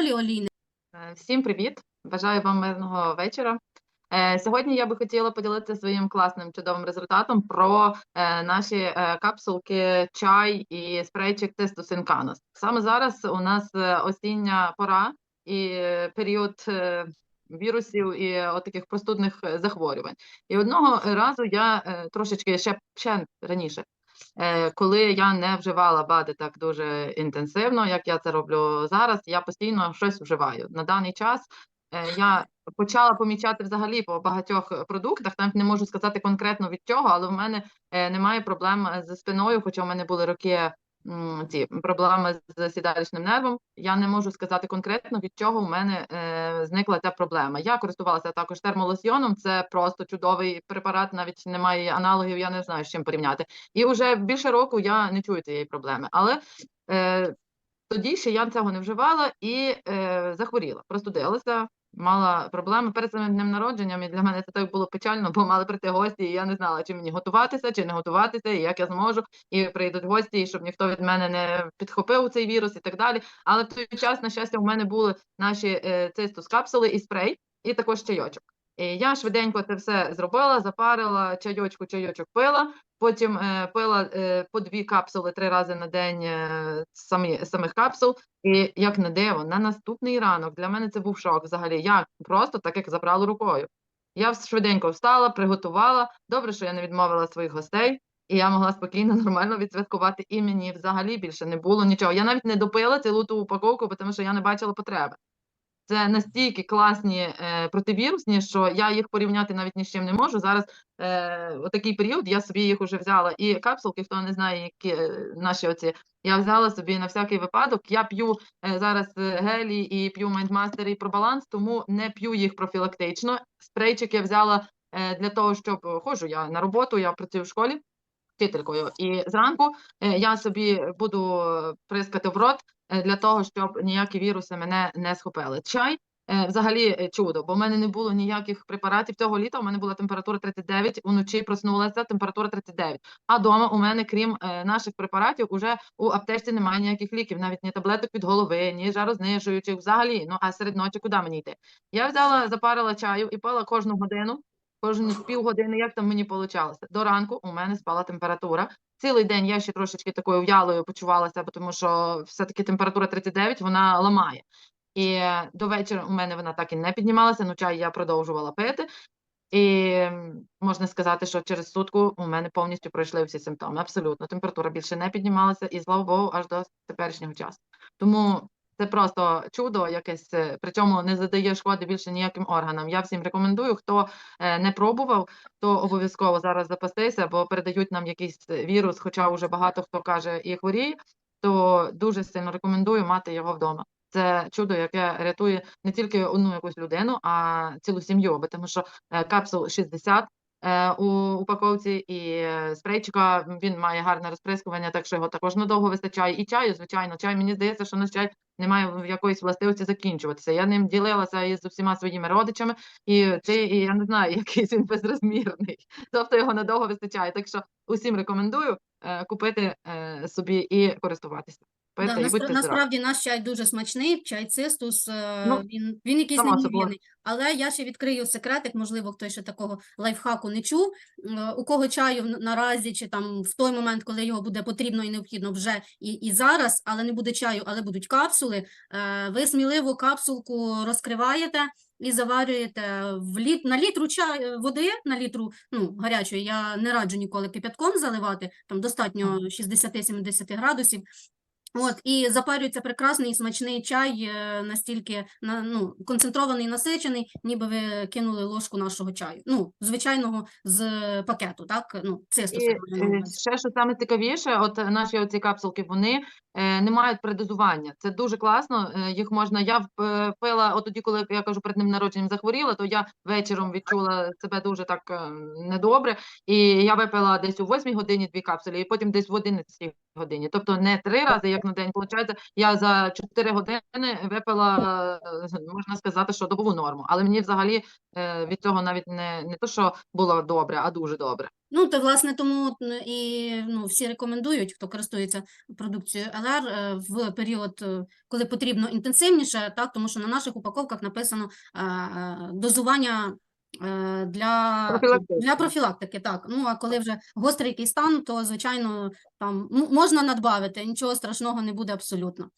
поліолійних. Е, Всім привіт! Бажаю вам мирного вечора. Е, Сьогодні я би хотіла поділитися своїм класним чудовим результатом про е, наші капсулки чай і спрейчик тестус інканос. Саме зараз у нас осіння пора і період вірусів і отаких простудних захворювань. І одного разу я трошечки ще, ще раніше Коли я не вживала БАДи так дуже інтенсивно, як я це роблю зараз, я постійно щось вживаю. На даний час е, я почала помічати взагалі по багатьох продуктах, Там не можу сказати конкретно від чого, але в мене е, немає проблем зі спиною, хоча в мене були роки ці проблеми з сідалищним нервом. Я не можу сказати конкретно від чого в мене е, зникла ця проблема. Я користувалася також термолосьйоном, це просто чудовий препарат, навіть немає аналогів, я не знаю з чим порівняти. І вже більше року я не чую цієї проблеми. Але е, тоді ще я цього не вживала і е, захворіла, простудилася, мала проблеми перед самим днем народженням. І для мене це так було печально, бо мали прийти гості, і я не знала, чи мені готуватися, чи не готуватися, і як я зможу. І прийдуть гості, і щоб ніхто від мене не підхопив цей вірус і так далі. Але в той час, на щастя, у мене були наші е, цистус капсули і спрей, і також чайочок. І я швиденько це все зробила, запарила чайочку, чайочок пила. Потім е, пила е, по дві капсули три рази на день е, самі, самих капсул. І як не диво, на наступний ранок для мене це був шок взагалі. Я просто так як забрала рукою. Я швиденько встала, приготувала. Добре, що я не відмовила своїх гостей, і я могла спокійно, нормально відсвяткувати. І мені взагалі більше не було нічого. Я навіть не допила цілу ту упаковку, тому що я не бачила потреби. Це настільки класні е, противірусні, що я їх порівняти навіть ні з чим не можу. Зараз е, отакий період, я собі їх вже взяла. І капсулки, хто не знає, які е, наші оці, я взяла собі на всякий випадок. Я п'ю е, зараз е, гелі і п'ю майндмастер і пробаланс, тому не п'ю їх профілактично. Спрейчик я взяла е, для того, щоб е, ходжу я на роботу, я працюю в школі вчителькою. І зранку е, я собі буду прискати в рот для того, щоб ніякі віруси мене не схопили. Чай е, взагалі е, чудо, бо в мене не було ніяких препаратів цього літа. У мене була температура 39, уночі проснулася температура 39. А вдома у мене, крім е, наших препаратів, уже у аптечці немає ніяких ліків, навіть ні таблеток від голови, ні жарознижуючих, взагалі. Ну а серед ночі куди мені йти? Я взяла, запарила чаю і пила кожну годину. Кожні півгодини, як там мені получалося. До ранку у мене спала температура. Цілий день я ще трошечки такою в'ялою почувалася, бо тому що все-таки температура 39, вона ламає. І до вечора у мене вона так і не піднімалася, ну чай я продовжувала пити. І можна сказати, що через сутку у мене повністю пройшли всі симптоми. Абсолютно. Температура більше не піднімалася, і слава Богу, аж до теперішнього часу. Тому це просто чудо якесь, е, причому не задає шкоди більше ніяким органам. Я всім рекомендую, хто е, не пробував, то обов'язково зараз запастися, бо передають нам якийсь е, вірус, хоча вже багато хто каже і хворіє, то дуже сильно рекомендую мати його вдома. Це чудо, яке рятує не тільки одну якусь людину, а цілу сім'ю, бо тому що капсул 60 е, у упаковці і е, спрейчика він має гарне розприскування, так що його також надовго вистачає. І чаю, звичайно, чай мені здається, що наш чай не має в якоїсь властивості закінчуватися. Я ним ділилася із усіма своїми родичами, і це і я не знаю, якийсь він безрозмірний. Тобто його надовго вистачає. Так що усім рекомендую е, купити е, собі і користуватися. Да, і будьте здорові. насправді наш чай дуже смачний, чай цистус, е, Ну, він, він якийсь собою. неймовірний. Але я ще відкрию секретик, можливо, хтось ще такого лайфхаку не чув. Е, У кого чаю н- наразі, чи там в той момент, коли його буде потрібно і необхідно вже і, і зараз, але не буде чаю, але будуть капсули, е, ви сміливо капсулку розкриваєте і заварюєте в літ, на літру чай, води, на літру ну, гарячої, я не раджу ніколи кипятком заливати, там достатньо 60-70 градусів. От, і запарюється прекрасний смачний чай, е, настільки на, ну, концентрований, насичений, ніби ви кинули ложку нашого чаю. Ну, звичайного з пакету, так? Ну, маю на е, ще що саме цікавіше, от наші оці капсулки, вони е, не мають предозування. Це дуже класно. е, Їх можна. Я е, пила, от тоді, коли я кажу перед ним народженням захворіла, то я вечором відчула себе дуже так е, недобре. І я випила десь у 8 годині дві капсулі, і потім десь в 11 годині. Тобто не три рази, як як на день. Получається, я за 4 години випила, можна сказати, що добову норму. Але мені взагалі е, від цього навіть не, не то, що було добре, а дуже добре. Ну, то, власне, тому і ну, всі рекомендують, хто користується продукцією ЛР е, в період, е, коли потрібно інтенсивніше, так, тому що на наших упаковках написано дозування для, профілактики. для профілактики, так. Ну, а коли вже гострий якийсь стан, то, звичайно, там можна надбавити, нічого страшного не буде абсолютно.